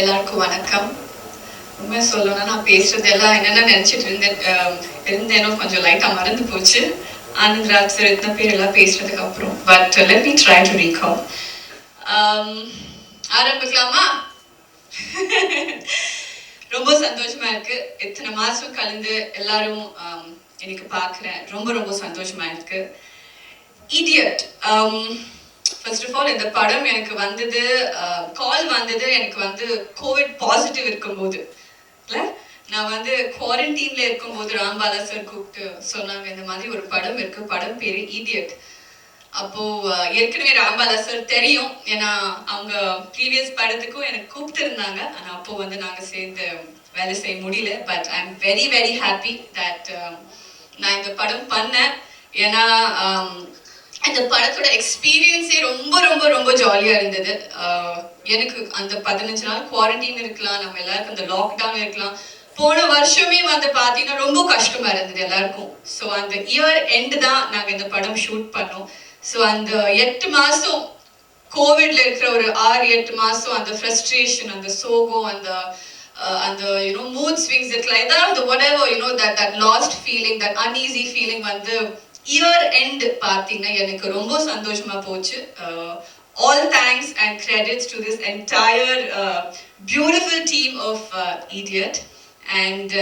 எல்லாருக்கும் வணக்கம். உண்மை சொல்லணும்னா நான் பேசுறது எல்லாம் என்னென்ன நினைச்சிட்டு இருந்தேன் இருந்தேனோ கொஞ்சம் லைட்டா மறந்து போச்சு. ஆனந்த் ராஜ் சார் இத்தனை பேர் எல்லாம் பேசுறதுக்கு அப்புறம். But let me try to recall ஆரம்பிக்கலாமா? ரொம்ப சந்தோஷமா இருக்கு. இத்தனை மாசம் கலந்து எல்லாரும் um, எனக்கு பாக்குறேன் ரொம்ப ரொம்ப சந்தோஷமா இருக்கு. இடியட் ஃபர்ஸ்ட் ஆஃப் ஆல் இந்த படம் எனக்கு வந்தது கால் வந்தது எனக்கு வந்து கோவிட் பாசிட்டிவ் இருக்கும்போது. இல்லை? நான் வந்து குவாரண்டீன்ல இருக்கும்போது ராம்பாலா சார் கூப்பிட்டு சொன்னாங்க இந்த மாதிரி ஒரு படம் இருக்கு படம் பேரு இடியட் அப்போ ஏற்கனவே ராம்பாலா சார் தெரியும். ஏன்னா அவங்க ப்ரீவியஸ் படத்துக்கும் எனக்கு கூப்பிட்டு இருந்தாங்க ஆனா அப்போ வந்து நாங்க சேர்ந்து வேலை செய்ய முடியல. But I am very very happy that நான் இந்த படம் பண்ணேன். ஏன்னா அந்த படத்தோட எக்ஸ்பீரியன்ஸே ரொம்ப ரொம்ப ரொம்ப ஜாலியா இருந்தது. எனக்கு அந்த பதினஞ்சு நாள் குவாரண்டைன் இருக்கலாம் நம்ம எல்லாருக்கும் அந்த லாக்டவுன் இருக்கலாம். போன வருஷமே வந்து பார்த்தீங்கன்னா ரொம்ப கஷ்டமா இருந்தது எல்லாருக்கும். ஸோ அந்த இயர் எண்ட் தான் நாங்கள் இந்த படம் ஷூட் பண்ணோம். ஸோ அந்த எட்டு மாதம் கோவிட்ல இருக்கிற ஒரு ஆறு எட்டு மாதம் அந்த ஃப்ரஸ்ட்ரேஷன் அந்த சோகம் அந்த அந்த யூனோ மூட் ஸ்விங்ஸ் இருக்கலாம். ஏதாவது whatever you know that that last feeling that uneasy feeling வந்து இயர் எண்ட் பார்த்தீங்கன்னா எனக்கு ரொம்ப சந்தோஷமா போச்சு. All thanks and credits to this entire beautiful team of Idiot and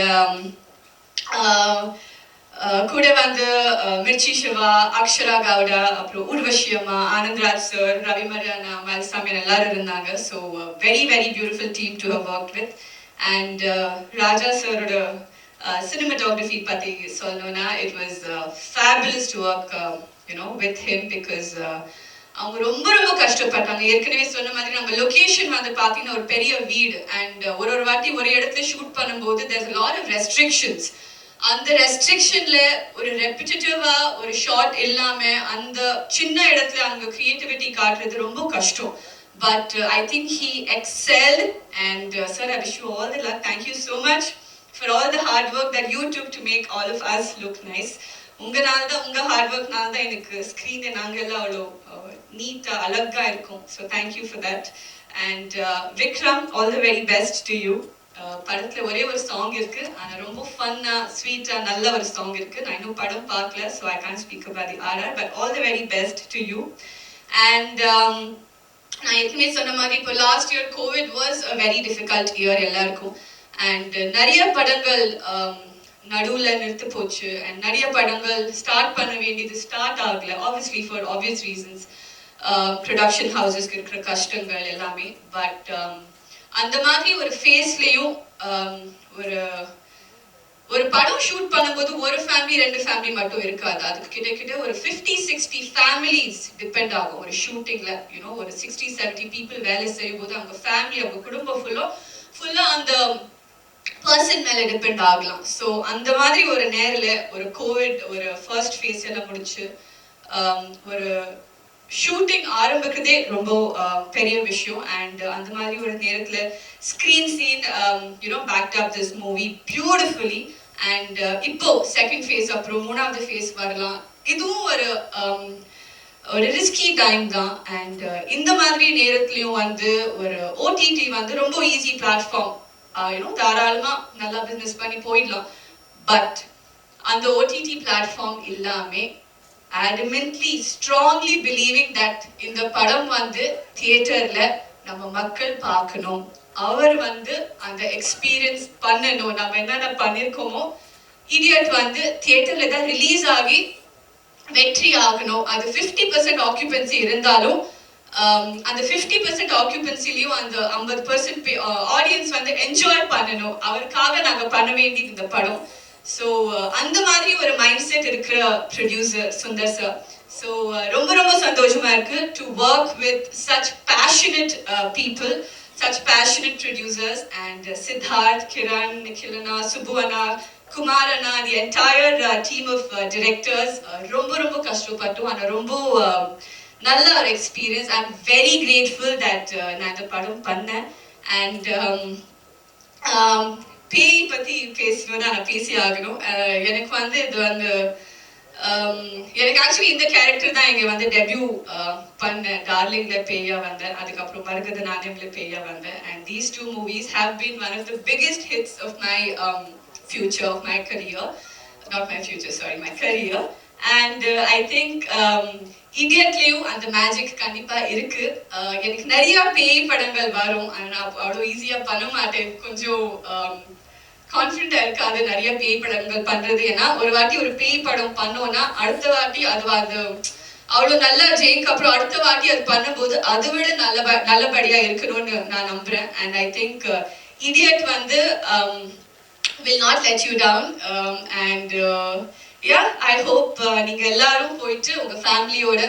கூட வந்து uh, மிர்ச்சி சிவா அக்ஷரா கவுடா அப்புறம் உர்வஷி அம்மா ஆனந்த்ராஜ் சார் ரவி மரியானா மல்சாமி எல்லாரும் இருந்தாங்க. So very very beautiful team to how work with and Raja சாரோட Uh, சினிமாட்டோகிராஃபி பற்றி சொல்லணும்னா it was fabulous to work you know with him because அவங்க ரொம்ப ரொம்ப கஷ்டப்பட்டாங்க. ஏற்கனவே சொன்ன மாதிரி நம்ம லொகேஷன் வந்து பார்த்தீங்கன்னா ஒரு பெரிய வீடு. அண்ட் uh, ஒரு ஒரு வாட்டி ஒரு இடத்துல ஷூட் பண்ணும்போது தேர்ஸ் லாட் ஆஃப் ரெஸ்ட்ரிக்ஷன்ஸ் அந்த ரெஸ்ட்ரிக்ஷன்ல ஒரு ரெப்பிட்டேட்டிவா ஒரு ஷார்ட் இல்லாம அந்த சின்ன இடத்துல அங்க கிரியேட்டிவிட்டி காட்டுறது ரொம்ப கஷ்டம். But I think he excel and sir I wish you all the luck thank you so much for all the hard work that you took to make all of us look nice உங்களால் தான் உங்கள் heart ஒர்க்னால தான் எனக்கு ஸ்க்ரீனை நாங்கள் எல்லாம் அவ்வளோ நீட்டாக அழகா இருக்கும். So thank you for that and Vikram all the very best to you படத்தில் ஒரே ஒரு சாங் இருக்கு. ஆனால் ரொம்ப ஃபன்னாக ஸ்வீட்டாக நல்ல ஒரு சாங் இருக்கு. நான் இன்னும் படம் பார்க்கல so I can speak about the RR but all the very best to you and நான் ஏற்கனவே சொன்ன மாதிரி இப்போ last year COVID was a very difficult year எல்லாருக்கும். அண்ட் uh, நிறைய படங்கள் um, நடுவில் நிறுத்து போச்சு. அண்ட் நிறைய படங்கள் ஸ்டார்ட் பண்ண வேண்டியது ஸ்டார்ட் ஆகல. Obviously for obvious reasons production ஹவுசஸ்க்கு இருக்கிற கஷ்டங்கள் எல்லாமே. பட் um, அந்த மாதிரி ஒரு ஃபேஸ்லேயும் um, ஒரு ஒரு படம் ஷூட் பண்ணும்போது ஒரு ஃபேமிலி ரெண்டு ஃபேமிலி மட்டும் இருக்காது. அதுக்கு கிட்ட கிட்ட ஒரு ஃபிஃப்டி சிக்ஸ்டி ஃபேமிலிஸ் டிபெண்ட் ஆகும். ஒரு ஷூட்டிங்ல யூனோ ஒரு சிக்ஸ்டி செவன்டி பீப்புள் வேலை செய்யும் போது அவங்க ஃபேமிலி அவங்க குடும்பம் ஃபுல்லாக ஃபுல்லா அந்த பர்சன் மேல டிபெண்ட் ஆகலாம். ஸோ அந்த மாதிரி ஒரு நேரில் ஒரு கோவிட் ஒரு ஃபர்ஸ்ட் ஃபேஸ் எல்லாம் முடிச்சு um, ஒரு ஷூட்டிங் ஆரம்பிக்கிறதே ரொம்ப uh, பெரிய விஷயம். அண்ட் அந்த மாதிரி ஒரு நேரத்தில் screen scene you know backed up this movie beautifully and இப்போ செகண்ட் ஃபேஸ் அப்புறம் மூணாவது ஃபேஸ் வரலாம். இதுவும் ஒரு um, ஒரு ரிஸ்கி டைம் தான். அண்ட் uh, இந்த மாதிரி நேரத்துலையும் வந்து ஒரு ஓடிடி வந்து ரொம்ப ஈஸி பிளாட்ஃபார்ம் யூனோ தாராளமா நல்லா பிஸ்னஸ் பண்ணி போயிடலாம். பட் அந்த ஓடிடி பிளாட்ஃபார்ம் இல்லாமே adamantly ஸ்ட்ராங்லி பிலீவிங் தட் இந்த படம் வந்து தியேட்டர்ல நம்ம மக்கள் பார்க்கணும். அவர் வந்து அந்த எக்ஸ்பீரியன்ஸ் பண்ணணும். நம்ம என்னென்ன பண்ணியிருக்கோமோ இடியட் வந்து தியேட்டர்ல தான் ரிலீஸ் ஆகி வெற்றி ஆகணும். அது ஃபிஃப்டி பர்சன்ட் ஆக்குபென்சி இருந்தாலும் Um, அந்த ஃபிஃப்டி பர்சன்ட் ஆக்குபென்சிலையும் அந்த ஐம்பது பர்சன்ட் ஆடியன்ஸ் uh, வந்து என்ஜாய் பண்ணணும். அவருக்காக நாங்கள் பண்ண வேண்டியது இந்த படம். ஸோ uh, அந்த மாதிரி ஒரு மைண்ட் செட் இருக்கிற producer Sundar sir so uh, ரொம்ப ரொம்ப சந்தோஷமா இருக்கு to work with such passionate people such passionate producers and Siddharth Kiran நிகிலனா சுபுவனா குமாரனா the entire team of directors ரொம்ப ரொம்ப கஷ்டப்பட்டோம். ஆனால் ரொம்ப நல்ல ஒரு experience I am very grateful that நான் இந்த படம் பண்ணேன். அண்ட் um, um, பேய் பற்றி பேசணும்னு நான் பேசி ஆகணும். எனக்கு வந்து இது வந்து um, எனக்கு ஆக்சுவலி இந்த கேரக்டர் தான் இங்கே வந்து டெபியூ பண்ணேன். டார்லிங்கில் பேயா வந்தேன். அதுக்கப்புறம் மருகத நாணயம்ல பேயா வந்தேன். And these two movies have been one of the biggest hits of my future of my career not my future sorry my career and I think இந்தியட்லேயும் அந்த மேஜிக் கண்டிப்பா இருக்கு. Uh, எனக்கு நிறைய பேய் படங்கள் வரும். நான் அவ்வளோ ஈஸியா பண்ண மாட்டேன். கொஞ்சம் um, கான்ஃபிடண்டா இருக்காது நிறைய பேய் படங்கள் பண்றது. ஏன்னா ஒரு வாட்டி ஒரு பேய் படம் பண்ணோம்னா அடுத்த வாட்டி அது அது அவ்வளோ நல்லா ஜெயிக்கு. அப்புறம் அடுத்த வாட்டி அது பண்ணும்போது அதை விட நல்ல நல்லபடியா இருக்கணும்னு நான் நம்புறேன். அண்ட் ஐ திங்க் இடியட் வந்து will not let you down and yeah I hope நீங்க எல்லாரும் போயிட்டு உங்க ஃபேமிலியோட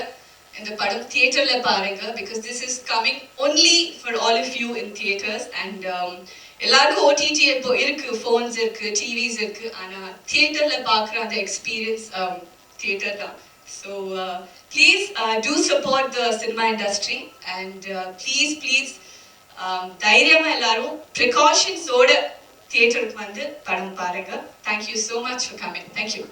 இந்த படம் தியேட்டர்ல பாருங்க because this is coming only for all of you in theatres and எல்லாருக்கும் ஓடிடி இப்போ இருக்கு ஃபோன்ஸ் இருக்கு டிவிஸ் இருக்கு ஆனா தியேட்டர்ல பாக்குற அந்த எக்ஸ்பீரியன்ஸ் தியேட்டர் um, தான். So please do support the cinema industry and please please தைரியமா எல்லாரும் ப்ரிகாஷன்ஸோட தியேட்டருக்கு வந்து படம் பாருங்க. Thank you so much for coming thank you